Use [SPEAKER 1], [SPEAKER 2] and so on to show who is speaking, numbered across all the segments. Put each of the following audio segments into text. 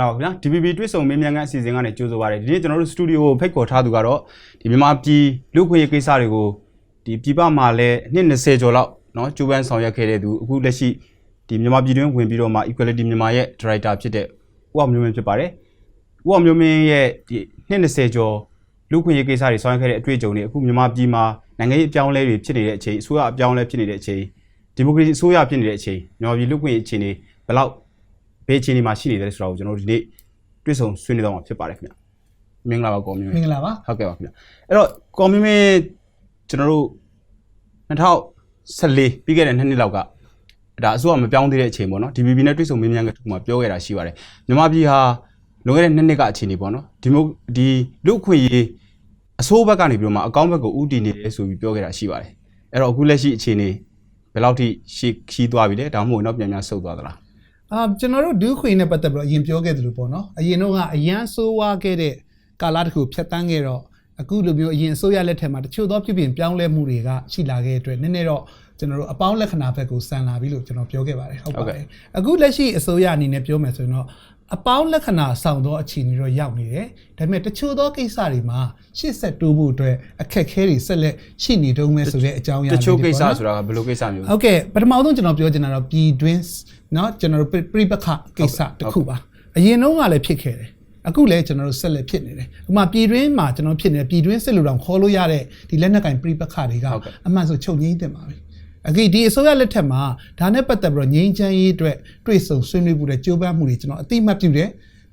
[SPEAKER 1] လာပါခင်ဗျာ DBB တွေ့ဆုံမေးမြန်းခန်းအစီအစဉ်ကနေကြိုဆိုပါရစေဒီနေ့ကျွန်တော်တို့စတူဒီယိုကိုဖိတ်ခေါ်ထားသူကတော့ဒီမြန်မာပြည်လူ့ခွင့်ရေးကိစ္စတွေကိုဒီပြည်ပမှာလည်းနှစ်20ကျော်လောက်เนาะကျူပန်းဆောင်ရွက်ခဲ့တဲ့သူအခုလက်ရှိဒီမြန်မာပြည်တွင်းဝင်ပြီးတော့မှ Equality မြန်မာရဲ့ Director ဖြစ်တဲ့ဦးအောင်မျိုးမင်းဖြစ်ပါတယ်ဦးအောင်မျိုးမင်းရဲ့ဒီနှစ်20ကျော်လူ့ခွင့်ရေးကိစ္စတွေဆောင်ရွက်ခဲ့တဲ့အတွေ့အကြုံတွေအခုမြန်မာပြည်မှာနိုင်ငံရေးအပြောင်းအလဲတွေဖြစ်နေတဲ့အချိန်အစိုးရအပြောင်းအလဲဖြစ်နေတဲ့အချိန်ဒီမိုကရေစီအစိုးရဖြစ်နေတဲ့အချိန်မြန်မာပြည်လူ့ခွင့်ရေးအခြေအနေဘယ်လောက် ဘေးအခြေအနေမှာရှိနေတယ်ဆိုတာကိုကျွန်တော်တို့ဒီနေ့တွေ့ဆုံဆွေးနွေးတော့မှာဖြစ်ပါတယ်ခင်ဗျမင်္ဂလာပါကောမြင့်
[SPEAKER 2] မင်္ဂလာပါ
[SPEAKER 1] ဟုတ်ကဲ့ပါခင်ဗျအဲ့တော့ကောမြင့်မင်းကျွန်တော်တို့2014ပြီးခဲ့တဲ့နှစ်နှစ်လောက်ကဒါအစိုးရမပြောင်းသေးတဲ့အချိန်ပေါ့နော် DBB နဲ့တွေ့ဆုံမေးမြန်းခဲ့တူမှာပြောခဲ့တာရှိပါတယ်မြန်မာပြည်ဟာလွန်ခဲ့တဲ့နှစ်နှစ်ကအခြေအနေပေါ့နော်ဒီမိုဒီလူ့အခွင့်အရေးအစိုးရဘက်ကနေပြီးတော့မှအကောင့်ဘက်ကိုဥတည်နေတယ်ဆိုပြီးပြောခဲ့တာရှိပါတယ်အဲ့တော့အခုလက်ရှိအခြေအနေဘယ်လောက်ထိရှေ့ခီးသွားပြီလဲဒါမှမဟုတ်တော့ပြန်ပြန်ဆုတ်သွားသလား
[SPEAKER 2] အာကျွန်တော်တို့ဒုခွေနဲ့ပတ်သက်ပြီးတော့အရင်ပြောခဲ့သလိုပေါ့နော်အရင်တော့ကအရန်ဆိုးဝါးခဲ့တဲ့ကာလတစ်ခုဖြတ်တန်းခဲ့တော့အခုလိုမျိုးအရင်အစိုးရလက်ထက်မှာတချို့သောပြည်ပြင်ပြောင်းလဲမှုတွေကရှိလာခဲ့တဲ့အတွက်နည်းနည်းတော့ကျွန်တော်တို့အပေါင်းလက္ခဏာဘက်ကိုဆန်လာပြီလို့ကျွန်တော်ပြောခဲ့ပါတယ်ဟုတ်ပါတယ်အခုလက်ရှိအစိုးရအနေနဲ့ပြောမယ်ဆိုရင်တော့အပေါင်းလက္ခဏာဆောင်သောအခြေအနေတော့ရောက်နေတယ်ဒါပေမဲ့တချို့သောကိစ္စတွေမှာရှေ့ဆက်တိုးဖို့အတွက်အခက်အခဲတွေဆက်လက်ရှိနေတုန်းပဲဆိုတဲ့အကြောင်းအရာ
[SPEAKER 1] တ
[SPEAKER 2] လေး
[SPEAKER 1] ချို့
[SPEAKER 2] တွေ
[SPEAKER 1] ကိစ္စ
[SPEAKER 2] ပေါ့နော်
[SPEAKER 1] ဆိုတာကဘယ်လိုကိစ္စမျိုးလဲ
[SPEAKER 2] ဟုတ်ကဲ့ပထမဆုံးကျွန်တော်ပြောချင်တာတော့ပြည်တွင်း เนาะကျွန်တော်တို့ပြိပခကိစ္စတစ်ခုပါအရင်တုန်းကလည်းဖြစ်ခဲ့တယ်အခုလည်းကျွန်တော်တို့ဆက်လက်ဖြစ်နေတယ်ဥပမာပြည်တွင်းမှာကျွန်တော်ဖြစ်နေတဲ့ပြည်တွင်းစစ်လူတောင်ခေါ်လို့ရတဲ့ဒီလက်နက်ကင်ပြိပခတွေကအမှန်ဆိုချုပ်ငိမ့်တင်ပါပြီအခုဒီအစိုးရလက်ထက်မှာဒါနဲ့ပတ်သက်ပြီးတော့ငြိမ်းချမ်းရေးအတွက်တွေ့ဆုံဆွေးနွေးမှုတွေကြိုးပမ်းမှုတွေကျွန်တော်အတိအမှတ်ပြုတယ်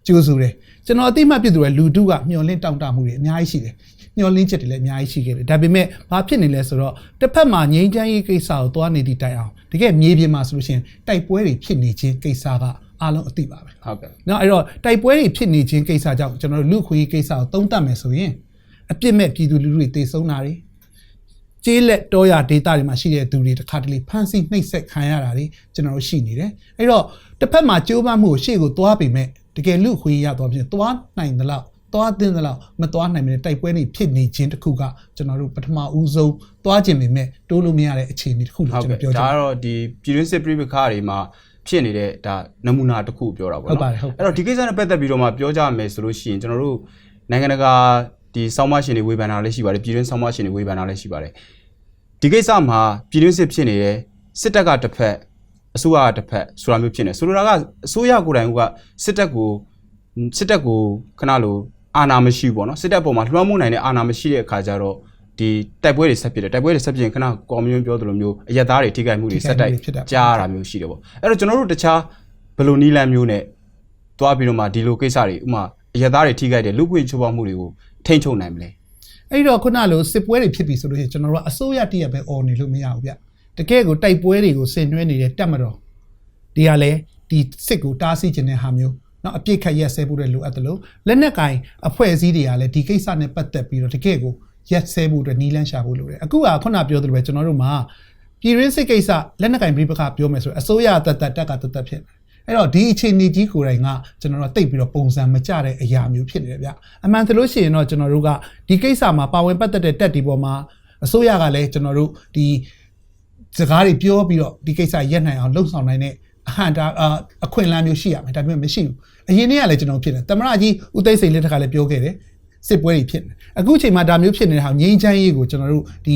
[SPEAKER 2] ကြိုးဆိုတယ်ကျွန်တော်အတိအမှတ်ပြုသူတွေလူတုကမျောလင့်တောင့်တမှုတွေအများကြီးရှိတယ် မျှော်လင့်ချက်တွေလည်းအများကြီးရှိခဲ့တယ်ဒါပေမဲ့ဘာဖြစ်နေလဲဆိုတော့တစ်ဖက်မှာငြိမ်းချမ်းရေးကိစ္စကိုသွားနေသည့်တိုင်အောင်တကယ်မြေပြင်မှာဆိုလို့ရှိရင်တိုက်ပွဲတွေဖြစ်နေခြင်းကိစ္စကအားလုံးအသိပါပဲ
[SPEAKER 1] ဟုတ်ကဲ့
[SPEAKER 2] နော်အဲ့တော့တိုက်ပွဲတွေဖြစ်နေခြင်းကိစ္စကြောင့်ကျွန်တော်တို့လူခွေးကိစ္စကိုသုံးသပ်မယ်ဆိုရင်အပြစ်မဲ့ပြည်သူလူထုတွေတေဆုံးတာတွေကျေးလက်တောရဒေတာတွေမှာရှိတဲ့သူတွေတခါတလေဖမ်းဆီးနှိပ်စက်ခံရတာတွေကျွန်တော်တို့ရှိနေတယ်အဲ့တော့တစ်ဖက်မှာကြိုးပမ်းမှုကိုရှေ့ကိုသွားပေမဲ့တကယ်လူခွေးရသွားပြင်သွားနိုင်သလောက် သွားတင်သလောက်မသွားနိုင်တဲ့တိုက်ပွဲတွေဖြစ်နေခြင်းတစ်ခုကကျွန်တော်တို့ပထမဦးဆုံးသွားခြင်းပေမဲ့တိုးလို့မရတဲ့အခြေအနေတစ်ခုလို့
[SPEAKER 1] ဟုတ်
[SPEAKER 2] ကျွန်
[SPEAKER 1] ကဲ့
[SPEAKER 2] တော်ပြောချင်
[SPEAKER 1] ဒါ
[SPEAKER 2] တယ်
[SPEAKER 1] ကတော့ဒီပြည်တွင်းစစ်ပြိပခါတွေမှာဖြစ်နေတဲ့ဒါနမူနာတစ်ခုပြောတာပေါ့
[SPEAKER 2] ဟုတ်
[SPEAKER 1] နော်
[SPEAKER 2] ပါတယ်ဟုတ်ပါတယ်
[SPEAKER 1] အဲ့တော့ဒီကိစ္စနဲ့ပတ်သက်ပြီးတော့မှပြောကြမယ်ဆိုလို့ရှိရင်ကျွန်တော်တို့နိုင်ငံတကာဒီဆောင်းမရှင်တွေဝေဖန်တာလည်းရှိပါတယ်ပြည်တွင်းဆောင်းမရှင်တွေဝေဖန်တာလည်းရှိပါတယ်ဒီကိစ္စမှာပြည်တွင်းစစ်ဖြစ်နေတယ်စစ်တပ်ကတစ်ဖက်အစိုးရကတစ်ဖက်ဆိုတာမျိုးဖြစ်နေဆိုလိုတာကအစိုးရကိုယ်တိုင်ကစစ်တပ်ကိုစစ်တပ်ကိုခဏလို အာဏာမရှိဘူးပေါ့နော်စစ်တပ်ပေါ်မှာလွှမ်းမိုးနိုင်တဲ့အာဏာမရှိတဲ့အခါကျတော့ဒီတိုက်ပွဲတွေဆက်ဖြစ်တယ်တိုက်ပွဲတွေဆက်ဖြစ်ရင်ခဏကော်မီယွန်းပြောသလိုမျိုးအရက်သားတွေထိခိုက်မှုတွေဆက်တိုက်
[SPEAKER 2] ဖြစ်တာပေါ့
[SPEAKER 1] ကြားရတာမျိုးရှိတယ်ပေါ့အဲ့တော့ကျွန်တော်တို့တခြားဘယ်လိုနီးလန်းမျိုးနဲ့တွားပြီးတော့မှဒီလိုကိစ္စတွေဥမာအရက်သားတွေထိခိုက်တဲ့လူ့ခွင့်ချိုးဖောက်မှုတွေကိုထိန်းချုပ်နိုင်မလဲ
[SPEAKER 2] အဲ့တော့ခုနလိုစစ်ပွဲတွေဖြစ်ပြီဆိုလို့ရှိရင်ကျွန်တော်တို့ကအစိုးရတရက်ပဲអော်နေလို့မရဘူးဗျတကယ်ကိုတိုက်ပွဲတွေကိုဆင်နွှဲနေတဲ့တက်မတော်ဒီကလည်းဒီစစ်ကိုတားဆီးခြင်းတဲ့ဟာမျိုး နော်အပြစ်ခတ်ရက်စဲဖို့အတွက်လိုအပ်တယ်လို့လက်နက်ကင်အဖွဲ့အစည်းတွေကလည်းဒီကိစ္စနဲ့ပတ်သက်ပြီးတော့တကယ့်ကိုရက်စဲဖို့အတွက်နီးလန်းရှာဖို့လိုတယ်အခုကခုနပြောသလိုပဲကျွန်တော်တို့မှာပြည်ရင်းစစ်ကိစ္စလက်နက်ကင်ပြိပခါပြောမယ်ဆိုအစိုးရတတ်တတ်တက်ကတတ်တတ်ဖြစ်တယ်ဲ့တော့ဒီအခြေအနေကြီးကိုယ်တိုင်ကကျွန်တော်တို့တိတ်ပြီးတော့ပုံစံမကျတဲ့အရာမျိုးဖြစ်နေတယ်ဗျအမှန်တလို့ရှိရင်တော့ကျွန်တော်တို့ကဒီကိစ္စမှာပါဝင်ပတ်သက်တဲ့တက်ဒီပေါ်မှာအစိုးရကလည်းကျွန်တော်တို့ဒီစကားတွေပြောပြီးတော့ဒီကိစ္စရပ်နိုင်အောင်လှုံ့ဆော်နိုင်တဲ့ အဟံတာအာအခွင့်အလမ်းမျိုးရှိရမယ်ဒါပေမဲ့မရှိဘူးအရင်နေ့ကလည်းကျွန်တော်ဖြစ်တယ်တမရကြီးဦးသိန်းစိန်လက်ထက်ကလည်းပြောခဲ့တယ်စစ်ပွဲတွေဖြစ်နေအခုချိန်မှာဒါမျိုးဖြစ်နေတဲ့ဟာငြိမ်းချမ်းရေးကိုကျွန်တော်တို့ဒီ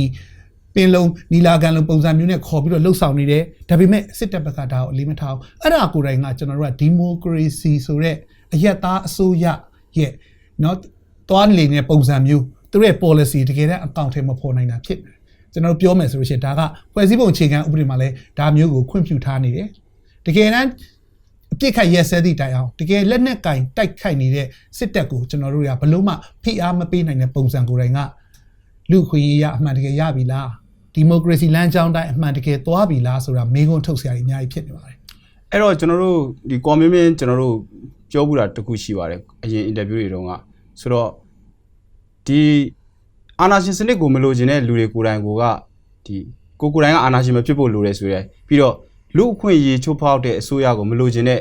[SPEAKER 2] ပင်လုံးနီလာကန်လုံးပုံစံမျိုးနဲ့ခေါ်ပြီးတော့လှုပ်ဆောင်နေတယ်ဒါပေမဲ့စစ်တပ်ဘက်ကဒါကိုအလေးမထားဘူးအဲ့ဒါကိုယ်တိုင်ကကျွန်တော်တို့ကဒီမိုကရေစီဆိုတဲ့အယက်သားအစိုးရရဲ့เนาะတွားနေနေတဲ့ပုံစံမျိုးသူတို့ရဲ့ policy တကယ်တမ်းအကောင့်ထဲမဖော်နိုင်တာဖြစ်တယ်ကျွန်တော်တို့ပြောမယ်ဆိုလို့ရှိရင်ဒါကဖွဲ့စည်းပုံအခြေခံဥပဒေမှာလည်းဒါမျိုးကိုခွင့်ပြုထားနေတယ် တကယ်တမ်းအပြစ်ခတ်ရက်စဲသည့်တိုင်အောင်တကယ်လက်နက်ကင်တိုက်ခိုက်နေတဲ့စစ်တပ်ကိုကျွန်တော်တို့ကဘလို့မှဖိအားမပေးနိုင်တဲ့ပုံစံကိုယ်တိုင်ကလူခွင့်ရေးရအမှန်တကယ်ရပြီလားဒီမိုကရေစီလမ်းကြောင်းတိုင်းအမှန်တကယ်သွားပြီလားဆိုတာမေးခွန်းထုတ်စရာကြီးအများကြီးဖြစ်နေပါတယ်
[SPEAKER 1] အဲ့တော့ကျွန်တော်တို့ဒီကွန်မြူနတီကျွန်တော်တို့ပြောဘူးတာတစ်ခုရှိပါတယ်အရင်အင်တာဗျူးတွေတုန်းကဆိုတော့ဒီအာနာရှင်စနစ်ကိုမလိုချင်တဲ့လူတွေကိုယ်တိုင်ကိုကဒီကိုကိုယ်တိုင်ကအာနာရှင်မဖြစ်ဖို့လိုတယ်ဆိုရဲပြီးတော့ လူအခွင့်အရေးချိုးဖောက်တဲ့အစိုးရကိုမလိုချင်တဲ့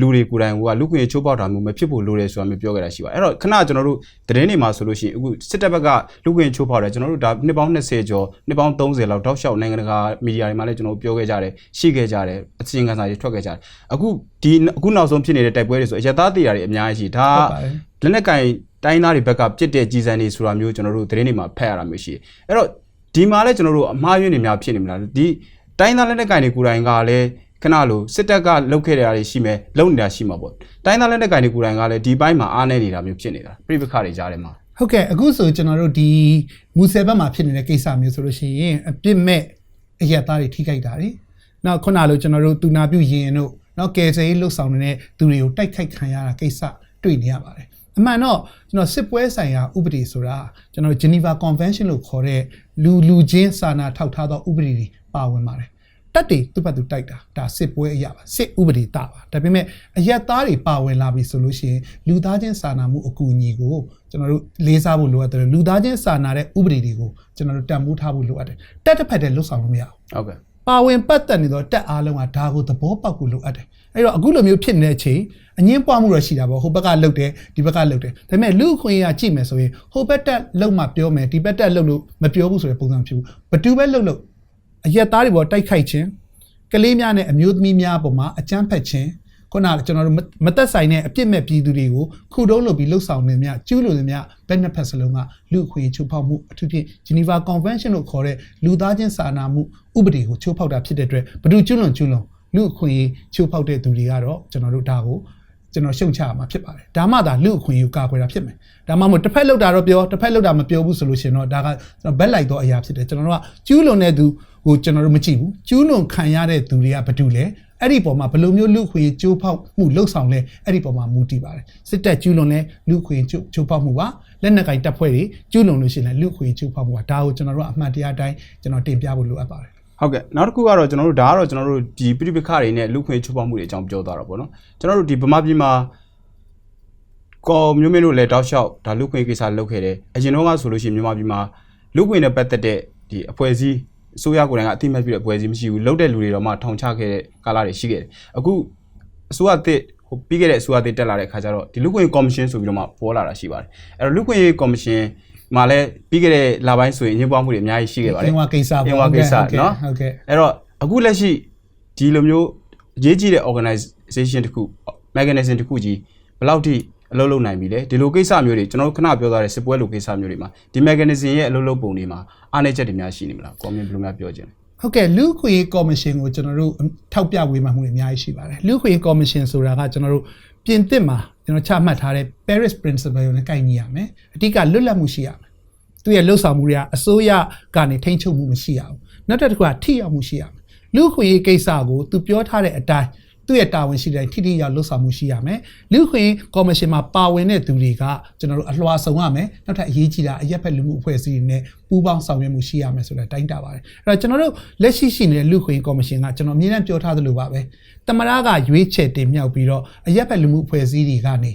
[SPEAKER 1] လူတွေကိုယ်တိုင်ကလူခွင့်ရေးချိုးပေါက်တာမျိုးမဖြစ်ဖို့လိုတယ်ဆိုတာမျိုးပြောခဲ့တာရှိပါတယ်အဲ့တော့ခဏကျွန်တော်တို့သတင်းတွေမှာဆိုလို့ရှိရင်အခုစစ်တပ်ဘက်ကလူခွင့်ရေးချိုးပေါက်တယ်ကျွန်တော်တို့ဒါနှစ်ပေါင်း20ကျော်နှစ်ပေါင်း30လောက်တောက်လျှောက်နိုင်ငံတကာမီဒီယာတွေမှာလည်းကျွန်တော်တို့ပြောခဲ့ကြတယ်ရှိခဲ့ကြတယ်အစီရင်ခံစာတွေထွက်ခဲ့ကြတယ်အခုဒီအခုနောက်ဆုံးဖြစ်နေတဲ့တိုက်ပွဲတွေဆိုအရသားတေးတွေအများကြီးရှိဒါ
[SPEAKER 2] ဟုတ်ပါတယ်
[SPEAKER 1] လက်နက်ကင်တိုင်းသားတွေဘက်ကပြစ်တဲ့ကြီးစံတွေဆိုတာမျိုးကျွန်တော်တို့သတင်းတွေမှာဖတ်ရတာမျိုးရှိတယ်အဲ့တော့ဒီမှာလည်းကျွန်တော်တို့အမှားယွင်းတွေများဖြစ်နေမလားဒီ တိုင်းသားလက်နက်ကင်တွေကိုယ်တိုင်ကလည်းခဏလိုစစ်တပ်ကလုတ်ခဲ့တာတွေရှိမယ်လုံနေတာရှိမှာပေါ့တိုင်းသားလက်နက်ကင်တွေကိုယ်တိုင်ကလည်းဒီဘက်မှာအားနေနေတာမျိုးဖြစ်နေတာပြိပခတွေကြားထဲမှာ
[SPEAKER 2] ဟုတ်ကဲ့အခုဆိုကျွန်တော်တို့ဒီမူဆယ်ဘက်မှာဖြစ်နေတဲ့ကိစ္စမျိုးဆိုလို့ရှိရင်အပြစ်မဲ့အရက်သားတွေထိခိုက်တာတွေနောက်ခုနလိုကျွန်တော်တို့တူနာပြုရင်တို့နောက်ကယ်ဆယ်ရေးလှုပ်ဆောင်နေတဲ့သူတွေကိုတိုက်ခိုက်ခံရတာကိစ္စတွေ့နေရပါတယ် အမှန်တော့ကျွန်တော်စစ်ပွဲဆိုင်ရာဥပဒေဆိုတာကျွန်တော် Geneva Convention လို့ခေါ်တဲ့လူလူချင်းစာနာထောက်ထားသောဥပဒေတွေပါဝင်ပါတယ်တက်တွေသူ့ဘက်သူတိုက်တာဒါစစ်ပွဲအရာပါစစ်ဥပဒေတာပါဒါပေမဲ့အရက်သားတွေပါဝင်လာပြီဆိုလို့ရှိရင်လူသားချင်းစာနာမှုအကူအညီကိုကျွန်တော်တို့လေးစားဖို့လိုအပ်တယ်လူသားချင်းစာနာတဲ့ဥပဒေတွေကိုကျွန်တော်တို့တန်ဖိုးထားဖို့လိုအပ်တယ်တက်တစ်ဖက်တည်းလွတ်ဆောင်လို့မရဘူး
[SPEAKER 1] ဟုတ်ကဲ့
[SPEAKER 2] ပါဝင်ပတ်သက်နေတော့တက်အားလုံးကဒါကိုသဘောပေါက်ဖို့လိုအပ်တယ် အဲ့တော့အခုလိုမျိုးဖြစ်နေတဲ့အချိန်အငင်းပွားမှုတော့ရှိတာပေါ့ဟိုဘက်ကလှုပ်တယ်ဒီဘက်ကလှုပ်တယ်ဒါပေမဲ့လူအခွင့်အရေးကကြည့်မယ်ဆိုရင်ဟိုဘက်တက်လှုပ်မှပြောမယ်ဒီဘက်တက်လှုပ်လို့မပြောဘူးဆိုတဲ့ပုံစံဖြစ်ဘူးဘတူပဲလှုပ်လို့အရက်သားတွေပေါ်တိုက်ခိုက်ခြင်းကလေးများနဲ့အမျိုးသမီးများပေါ်မှာအကြမ်းဖက်ခြင်းခုနကကျွန်တော်တို့မသက်ဆိုင်တဲ့အပြစ်မဲ့ပြည်သူတွေကိုခုတုံးလုပ်ပြီးလှုပ်ဆောင်နေမြကျူးလွန်နေမြဘက်နှစ်ဖက်စလုံးကလူအခွင့်အရေးချိုးဖောက်မှုအထူးဖြင့် Geneva Convention လို့ခေါ်တဲ့လူသားချင်းစာနာမှုဥပဒေကိုချိုးဖောက်တာဖြစ်တဲ့အတွက်ဘယ်သူကျူးလွန်ကျူးလွန် လူအခွင့်အရေးချိုးဖောက်တဲ့သူတွေကတော့ကျွန်တော်တို့ဒါကိုကျွန်တော်ရှုံချရမှာဖြစ်ပါတယ်ဒါမှသာလူအခွင့်အရေးကိုကာကွယ်တာဖြစ်မယ်ဒါမှမဟုတ်တစ်ဖက်လောက်တာတော့ပြောတစ်ဖက်လောက်တာမပြောဘူးဆိုလို့ရှိရင်တော့ဒါကကျွန်တော်ဘက်လိုက်တော့အရာဖြစ်တယ်ကျွန်တော်တို့ကကျူးလွန်တဲ့သူကိုကျွန်တော်တို့မကြည့်ဘူးကျူးလွန်ခံရတဲ့သူတွေကဘာတူလဲအဲ့ဒီပေါ်မှာဘယ်လိုမျိုးလူခွေကျိုးဖောက်မှုလှုပ်ဆောင်လဲအဲ့ဒီပေါ်မှာမူတည်ပါတယ်စစ်တပ်ကျူးလွန်လဲလူခွေကျိုးကျိုးဖောက်မှုပါလက်နက်ကင်တပ်ဖွဲ့တွေကျူးလွန်လို့ရှိရင်လည်းလူခွေကျိုးဖောက်မှုပါဒါကိုကျွန်တော်တို့ကအမှန်တရားအတိုင်းကျွန်တော်တင်ပြဖို့လိုအပ်ပါတယ်
[SPEAKER 1] ဟုတ်ကဲ့နောက်တစ်ခုကတော့ကျွန်တော်တို့ဒါကတော့ကျွန်တော်တို့ဒီပြိပခတွေနဲ့လူခွင့်ရေးချိုးဖောက်မှုတွေအကြောင်းပြောသွားတာပေါ့နော်ကျွန်တော်တို့ဒီဗမာပြည်မှာကောမျိုးမင်းတို့လည်းတောက်လျှောက်ဒါလူခွင့်ရေးကိစ္စလုပ်ခဲ့တယ်အရင်တော့ကဆိုလို့ရှိရင်မြန်မာပြည်မှာလူခွင့်နဲ့ပတ်သက်တဲ့ဒီအဖွဲ့အစည်းအစိုးရကိုယ်တိုင်ကအတိအမှတ်ပြုတဲ့အဖွဲ့အစည်းမရှိဘူးလုပ်တဲ့လူတွေတော့မှထောင်ချခဲ့တဲ့ကာလတွေရှိခဲ့တယ်အခုအစိုးရတစ်ဟိုပြီးခဲ့တဲ့အစိုးရတစ်တက်လာတဲ့ခါကျတော့ဒီလူခွင့်ရေးကော်မရှင်ဆိုပြီးတော့မှပေါ်လာတာရှိပါတယ်အဲ့တော့လူခွင့်ရေးကော်မရှင် မှာလည်းပြီးခဲ့တဲ့လပိုင်းဆိုရင်ညှိပွားမှုတွေအများကြီးရှိခဲ့ပါတယ်
[SPEAKER 2] အင်ဝါကိစ္စပေါ့
[SPEAKER 1] အင်ဝါကိစ္စ
[SPEAKER 2] ဟုတ်ကဲ့
[SPEAKER 1] နော်
[SPEAKER 2] ဟုတ်ကဲ့
[SPEAKER 1] အဲ့တော့အခုလက်ရှိဒီလိုမျိုးအရေးကြီးတဲ့ organization တစ်ခု mechanism တစ်ခုကြီးဘယ်လောက်ထိအလုပ်လုပ်နိုင်ပြီလဲဒီလိုကိစ္စမျိုးတွေကျွန်တော်တို့ခဏပြောထားတဲ့စစ်ပွဲလိုကိစ္စမျိုးတွေမှာဒီ mechanism ရဲ့အလုပ်လုပ်ပုံတွေမှာအားနည်းချက်တွေများရှိနေမလား comment ဘယ်လိုများပြောချင်လဲ
[SPEAKER 2] ဟုတ်ကဲ့လူ့ခွေကော်မရှင်ကိုကျွန်တော်တို့ထောက်ပြဝေဖန်မှုတွေအများကြီးရှိပါတယ်လူ့ခွေကော်မရှင်ဆိုတာကကျွန်တော်တို့ပြင်သစ်မှာကျွန်တော်ချမှတ်ထားတဲ့ Paris Principle ကိုလည်းကိုင်ညီရမယ်အဓိကလွတ်လပ်မှုရှိရမယ် သူရဲ့လှုပ်ဆောင်မှုတွေကအစိုးရကနေထိန်းချုပ်မှုမရှိရဘူးနောက်တစ်ခုကထိရောက်မှုရှိရမယ်လူ့ခွေကိစ္စကိုသူပြောထားတဲ့အတိုင်းသူ့ရဲ့တာဝန်ရှိတဲ့ထိထိရောက်လှုပ်ဆောင်မှုရှိရမယ်လူ့ခွင့်ကော်မရှင်မှာပါဝင်တဲ့သူတွေကကျွန်တော်တို့အလွှာဆောင်ရမယ်နောက်ထပ်အရေးကြီးတာအရက်ဖက်လူမှုအဖွဲ့အစည်းတွေနဲ့ပူးပေါင်းဆောင်ရွက်မှုရှိရမယ်ဆိုတဲ့တိုင်းတာပါတယ်အဲ့တော့ကျွန်တော်တို့လက်ရှိရှိနေတဲ့လူ့ခွင့်ကော်မရှင်ကကျွန်တော်အမြဲတမ်းပြောထားသလိုပါပဲတမရကရွေးချယ်တင်မြှောက်ပြီးတော့အရက်ဖက်လူမှုအဖွဲ့အစည်းတွေကနေ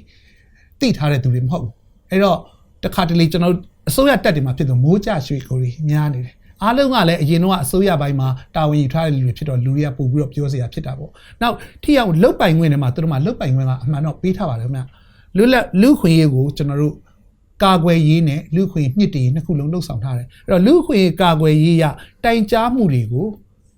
[SPEAKER 2] တည်ထားတဲ့သူတွေမဟုတ်ဘူးအဲ့တော့တခါတလေကျွန်တော်တို့ အစိုးရတက်တွေမှာဖြစ်တော့မိုးကြရွှေကိုတွေများနေတယ်အားလုံးကလည်းအရင်တော့အစိုးရပိုင်းမှာတာဝန်ယူထားတဲ့လူတွေဖြစ်တော့လူတွေကပို့ပြီးတော့ပြောစရာဖြစ်တာပေါ့။နောက်ထိအောင်လုတ်ပိုင်ခွင့်တွေမှာသူတို့မှာလုတ်ပိုင်ခွင့်ကအမှန်တော့ပေးထားပါတယ်ခင်ဗျ။လူလက်လူခွင့်ရေးကိုကျွန်တော်တို့ကာကွယ်ရေးနဲ့လူခွင့်မြင့်တင်ရေးနှစ်ခုလုံးလှုပ်ဆောင်ထားတယ်။အဲ့တော့လူခွင့်ရေးကာကွယ်ရေးရတိုင်ကြားမှုတွေကို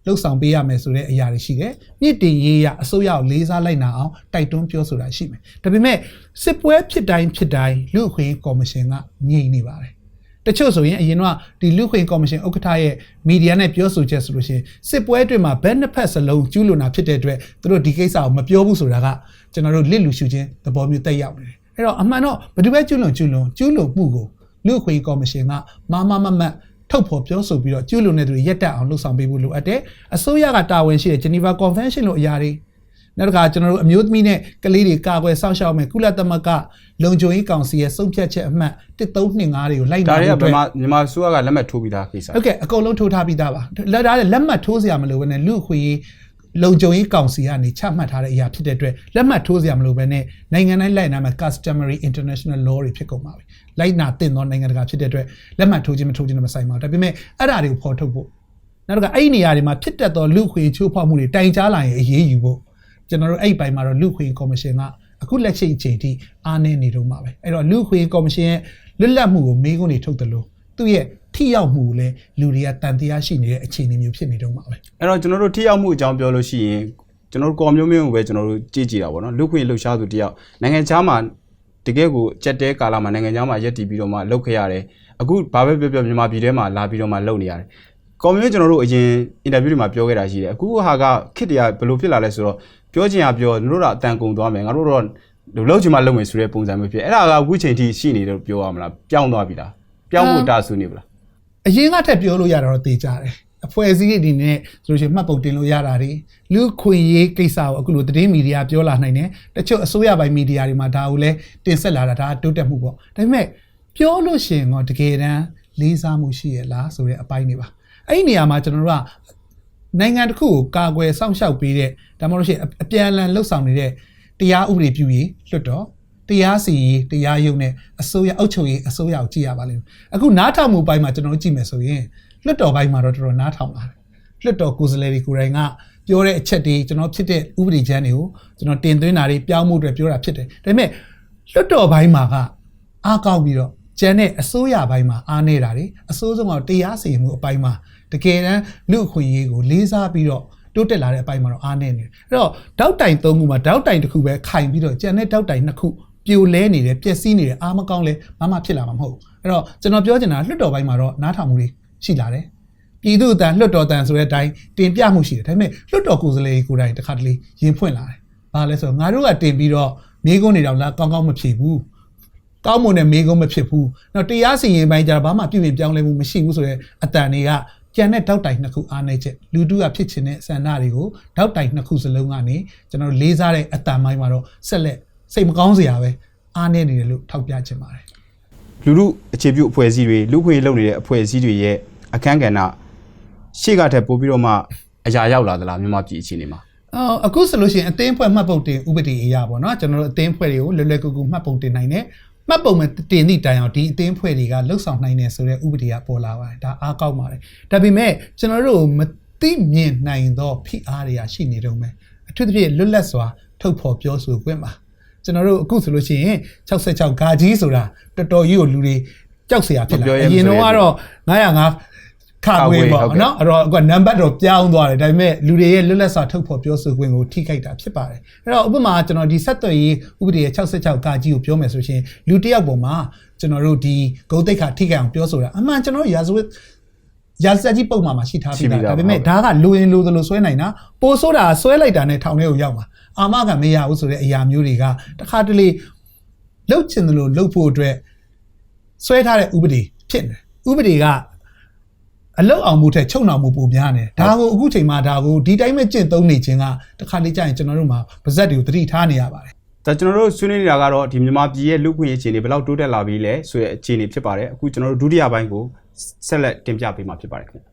[SPEAKER 2] လှုပ်ဆောင်ပေးရမယ်ဆိုတဲ့အရာတွေရှိတယ်။မြင့်တင်ရေးရအစိုးရကိုလေးစားလိုက်နာအောင်တိုက်တွန်းပြောဆိုတာရှိမယ်။ဒါပေမဲ့စစ်ပွဲဖြစ်တိုင်းဖြစ်တိုင်းလူခွင့်ရေးကော်မရှင်ကညှိနေပါတယ်။ တချို့ဆိုရင်အရင်တော့ဒီလူခွင့်ကော်မရှင်ဥက္ကဋ္ဌရဲ့မီဒီယာနဲ့ပြောဆိုချက်ဆိုလို့ရှိရင်စစ်ပွဲအတွင်းမှာဘယ်နှစ်ဖက်စလုံးကျူးလွန်တာဖြစ်တဲ့အတွက်သူတို့ဒီကိစ္စကိုမပြောဘူးဆိုတာကကျွန်တော်တို့လစ်လူရှုခြင်းသဘောမျိုးတက်ရောက်နေတယ်အဲ့တော့အမှန်တော့ဘယ်သူပဲကျူးလွန်ကျူးလွန်ကျူးလွန်မှုကိုလူခွင့်ကော်မရှင်ကမမမမတ်ထုတ်ဖော်ပြောဆိုပြီးတော့ကျူးလွန်တဲ့သူတွေရက်တက်အောင်လှုပ်ဆောင်ပေးဖို့လိုအပ်တယ်အစိုးရကတာဝန်ရှိတဲ့ Geneva Convention လို့အရာတွေ နောက်တစ်ခါကျွန်တော်တို့အမျိုးသမီးနဲ့ကလေးတွေကာကွယ်စောင့်ရှောက်မယ်ကုလသမဂ္ဂလုံခြုံရေးကောင်စီရဲ့ဆုံးဖြတ်ချက်အမှတ်1325တွေကိုလိုက်
[SPEAKER 1] ဒါ
[SPEAKER 2] နာ
[SPEAKER 1] တွေက
[SPEAKER 2] ဖို့
[SPEAKER 1] ဗ
[SPEAKER 2] အတွက်
[SPEAKER 1] မာမြန်မာစိုးရကလက်မှတ်ထိုးပြီးသားကိစ္စ
[SPEAKER 2] ဟုတ်ကဲ့အကုန်လုံးထိုးထားပြီးသားပါလက်ထားတဲ့လက်မှတ်ထိုးစရာမလိုဘဲနဲ့လူအခွင့်အရေးလုံခြုံရေးကောင်စီကနေချမှတ်ထားတဲ့အရာဖြစ်တဲ့အတွက်လက်မှတ်ထိုးစရာမလိုဘဲနဲ့နိုင်ငံတိုင်းလိုက်နာမှာ customary international law တွေဖြစ်ကုန်ပါပြီလိုက်နာတင်သောနိုင်ငံတကာဖြစ်တဲ့အတွက်လက်မှတ်ထိုးခြင်းမထိုးခြင်းနဲ့မဆိုင်ပါဘူးဒါပေမဲ့အဲ့ဒါတွေကိုဖော်ထုတ်ဖို့နောက်တစ်ခါအဲ့ဒီနေရာတွေမှာဖြစ်တတ်သောလူအခွင့်အရေးချိုးဖောက်မှုတွေတိုင်ကြားလာရင်အရေးယူဖို့ ကျွန်တော်တို့အဲ့ဒီပိုင်းမှာတော့လူခွင့်ကော်မရှင်ကအခုလက်ရှိအချိန်ထိအားနည်းနေတော့မှာပဲအဲ့တော့လူခွင့်ကော်မရှင်ရဲ့လွတ်လပ်မှုကိုမေးခွန်းတွေထုတ်တယ်လို့သူ့ရဲ့ထိရောက်မှုကိုလည်းလူတွေကတန်တရားရှိနေတဲ့အခြေအနေမျိုးဖြစ်နေတော့မှာပဲ
[SPEAKER 1] အဲ့တော့ကျွန်တော်တို့ထိရောက်မှုအကြောင်းပြောလို့ရှိရင်ကျွန်တော်တို့ကော်မျိုးမျိုးကိုပဲကျွန်တော်တို့ကြည့်ကြည့်တာပေါ့နော်လူခွင့်လှုပ်ရှားသူတယောက်နိုင်ငံခြားမှာတကယ်ကိုကြက်တဲကာလမှာနိုင်ငံခြားမှာရက်တည်ပြီးတော့မှလှုပ်ခဲ့ရတယ်အခုဘာပဲပြောပြောမြန်မာပြည်ထဲမှာလာပြီးတော့မှလှုပ်နေရတယ် ကော်မျိုးကျွန်တော်တို့အရင်အင်တာဗျူးတွေမှာပြောခဲ့တာရှိတယ်အခုဟာကခစ်တရားဘယ်လိုဖြစ်လာလဲဆိုတော့ပြောချင်ရပြောတို့တော့အတန်ကုန်သွားမယ်ငါတို့တော့လူလှုပ်ချင်မှလှုပ်မယ်ဆိုတဲ့ပုံစံမျိုးဖြစ်အဲ့ဒါကအခုချိန်ထိရှိနေတယ်လို့ပြောရမလားပြောင်းသွားပြီလားပြောင်းဖို့တာဆူနေပြီလား
[SPEAKER 2] အရင်ကထက်ပြောလို့ရတာတော့သိကြတယ်အဖွဲ့အစည်းတွေဒီနဲ့ဆိုလို့ရှိရင်မှတ်ပုံတင်လို့ရတာတွေလူခွင့်ရေးကိစ္စကိုအခုလိုသတင်းမီဒီယာပြောလာနိုင်တယ်တချို့အစိုးရပိုင်းမီဒီယာတွေမှာဒါကိုလည်းတင်ဆက်လာတာဒါတိုးတက်မှုပေါ့ဒါပေမဲ့ပြောလို့ရှိရင်တော့တကယ်တမ်းလေးစားမှုရှိရလားဆိုတဲ့အပိုင်းတွေပါ အဲ့ဒီနေရာမှာကျွန်တော်တို့ကနိုင်ငံတစ်ခုကိုကာကွယ်စောင့်ရှောက်ပေးတဲ့ဒါမှမဟုတ်လို့ရှိရင်အပြန်အလှန်လှုပ်ဆောင်နေတဲ့တရားဥပဒေပြုရေးလွတ်တော်တရားစီရင်တရားရုံးနဲ့အစိုးရအုပ်ချုပ်ရေးအစိုးရကိုကြည့်ရပါလိမ့်မယ်အခုနားထောင်မှုပိုင်းမှာကျွန်တော်တို့ကြည့်မယ်ဆိုရင်လွတ်တော်ပိုင်းမှာတော့တော်တော်နားထောင်လာတယ်လွတ်တော်ကိုယ်စားလှယ်တွေကိုယ်တိုင်ကပြောတဲ့အချက်တွေကျွန်တော်ဖြစ်တဲ့ဥပဒေချမ်းတွေကိုကျွန်တော်တင်သွင်းတာတွေပြောင်းမှုတွေပြောတာဖြစ်တယ်ဒါပေမဲ့လွတ်တော်ပိုင်းမှာကအားကောင်းပြီးတော့ကျန်တဲ့အစိုးရပိုင်းမှာအားနေတာတွေအစိုးဆုံးကတရားစီရင်မှုအပိုင်းမှာ တကယ်တမ်းလူအခွင့်အရေးကိုလေးစားပြီးတော့တိုးတက်လာတဲ့အပိုင်းမှာတော့အားနေနေတယ်အဲ့တော့တောက်တိုင်သုံးခုမှာတောက်တိုင်တစ်ခုပဲခိုင်ပြီးတော့ကျန်တဲ့တောက်တိုင်နှစ်ခုပြိုလဲနေတယ်ပျက်စီးနေတယ်အားမကောင်းလဲမမဖြစ်လာမှာမဟုတ်ဘူးအဲ့တော့ကျွန်တော်ပြောချင်တာလွတ်တော်ပိုင်းမှာတော့နားထောင်မှုတွေရှိလာတယ်ပြည်သူ့တန်လွတ်တော်တန်ဆိုတဲ့အတိုင်းတင်ပြမှုရှိတယ်ဒါပေမဲ့လွတ်တော်ကိုယ်စားလှယ်ကိုယ်တိုင်တစ်ခါတလေရင်ဖွင့်လာတယ်ဘာလဲဆိုတော့ငါတို့ကတင်ပြီးတော့မိကုန်းနေတော့လားကောင်းကောင်းမဖြေဘူးကောင်းမွန်တဲ့မေးခွန်းမဖြစ်ဘူး။တော့တရားစီရင်ပိုင်းကျတော့ဘာမှပြုပြင်ပြောင်းလဲမှုမရှိဘူးဆိုတော့အတန်တွေက ကြံတဲ့တောက်တိုင်နှစ်ခုအားနေချက်လူတုကဖြစ်ချင်တဲ့ဆန္ဒတွေကိုတောက်တိုင်နှစ်ခုစလုံးကနေကျွန်တော်လေးစားတဲ့အတန်ပိုင်းမှာတော့ဆက်လက်စိတ်မကောင်းစရာပဲအားနေနေတယ်လို့ထောက်ပြချင်ပါတယ်
[SPEAKER 1] လူလူအခြေပြုအဖွဲ့အစည်းတွေလူခွေလုပ်နေတဲ့အဖွဲ့အစည်းတွေရဲ့အခန်းကဏ္ဍရှေ့ကထက်ပိုပြီးတော့မှအရာရောက်လာသလားမြန်မာပြည်အခြေအနေမှာ။
[SPEAKER 2] အော်အခုဆိုလို့ရှိရင်အသင်းဖွဲ့မှတ်ပုံတင်ဥပဒေအရာပေါ့နော်ကျွန်တော်တို့အသင်းဖွဲ့တွေကိုလွယ်လွယ်ကူကူမှတ်ပုံတင်နိုင်တယ်။ မှတ်ပုံမှန်တင်သည့်တိုင်အောင်ဒီအသင်းဖွဲ့တွေကလှုပ်ဆောင်နိုင်တယ်ဆိုတဲ့ဥပဒေကပေါ်လာပါတယ်ဒါအားကောင်းပါတယ်ဒါပေမဲ့ကျွန်တော်တို့မသိမြင်နိုင်သောဖိအားတွေကရှိနေတော့မယ်အထူးသဖြင့်လွတ်လပ်စွာထုတ်ဖော်ပြောဆိုခွင့်ပါကျွန်တော်တို့အခုဆိုလို့ရှိရင်66ဂါကြီးဆိုတာတော်တော်ကြီးကိုလူတွေကြောက်စရာဖြစ်လာအရင်တော့ကတော့905 ခါခွေပေါ့နော်အဲ့တော့အခုနံပါတ်တော့ပြောင်းသွားတယ်ဒါပေမဲ့လူတွေရဲ့လွတ်လပ်စွာထုတ်ဖော်ပြောဆိုခွင့်ကိုထိခိုက်တာဖြစ်ပါတယ်အဲ့တော့ဥပမာကျွန်တော်ဒီဆက်သွယ်ရေးဥပဒေရဲ့66ကကြီးကိုပြောမယ်ဆိုရှင်လူတစ်ယောက်ပေါ်မှာကျွန်တော်တို့ဒီဂုတ်တိတ်ခါထိခိုက်အောင်ပြောဆိုတာအမှန်ကျွန်တော်ရာဇဝတ်ရာဇကြီးပုံမှာမှာရှိထားပြီးသားဒါပေမဲ့ဒါကလိုရင်လိုသလိုဆွဲနိုင်တာပိုဆိုတာဆွဲလိုက်တာနဲ့ထောင်ထဲကိုရောက်မှာအာမခံမရဘူးဆိုတဲ့အရာမျိုးတွေကတခါတလေလှုပ်ချင်တယ်လို့လှုပ်ဖို့အတွက်ဆွဲထားတဲ့ဥပဒေဖြစ်နေတယ်ဥပဒေက အလုတ်အောင်မှုထက်ချုံအောင်မှုပုံများနေဒါကိုအခုချိန်မှာဒါကိုဒီတိုင်းပဲကျင့်သုံးနေခြင်းကတခါလေးကြာရင်ကျွန်တော်တို့မှာပါဇက်တွေကိုသတိထားနေရပါတယ်
[SPEAKER 1] ဒါကျွန်တော်တို့ဆွေးနွေးနေတာကတော့ဒီမြန်မာပြည်ရဲ့လူခွင့်ရေးအခြေအနေဘယ်လောက်တိုးတက်လာပြီလဲဆိုတဲ့အခြေအနေဖြစ်ပါတယ်အခုကျွန်တော်တို့ဒုတိယပိုင်းကိုဆက်လက်တင်ပြပေးမှာဖြစ်ပါတယ်ခင်ဗျ